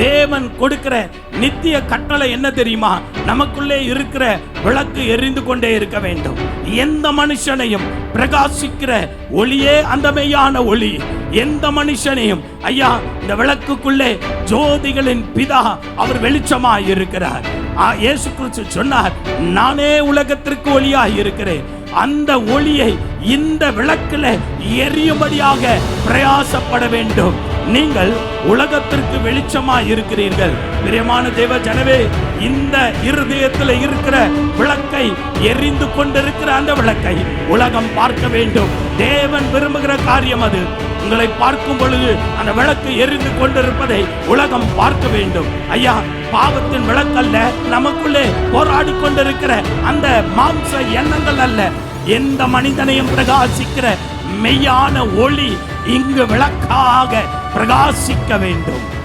தேவன் கொடுக்கிற நித்திய கட்டளை என்ன தெரியுமா? நமக்குள்ளே இருக்கிற விளக்கு எரிந்து கொண்டே இருக்க வேண்டும். எந்த மனுஷனையும் பிரகாசிக்கிற ஒளியே அந்த மெய்யான ஒளி. எந்த மனுஷனையும் ஐயா இந்த விளக்குக்குள்ளே ஜோதிகளின் பிதா அவர் வெளிச்சமாய் இருக்கிறார். இயேசு கிறிஸ்து சொன்னார் நானே உலகத்திற்கு ஒளியாய் இருக்கிறேன். அந்த ஒளியை இந்த விளக்குல எரியும்படியாக பிரயாசப்பட வேண்டும். நீங்கள் உலகத்திற்கு வெளிச்சமாய் இருக்கிறீர்கள். பிரியமான தேவ ஜனவே இந்த இருதயத்தில் இருக்கிற விளக்கை எரிந்து கொண்டிருக்கிற அந்த விளக்கை உலகம் பார்க்க வேண்டும். தேவன் விரும்புகிற காரியம் அது. உங்களை பார்க்கும் பொழுது அந்த விளக்கு எரிந்து கொண்டிருப்பதை உலகம் பார்க்க வேண்டும். ஐயா பாவத்தின் விளக்கல்ல நமக்குள்ளே போராடி கொண்டிருக்கிற அந்த மாம்ச எண்ணங்கள் அல்ல. எந்த மனிதனையும் பிரகாசிக்கிற மெய்யான ஒளி இங்கு விளக்காக பிரகாசிக்க வேண்டும்.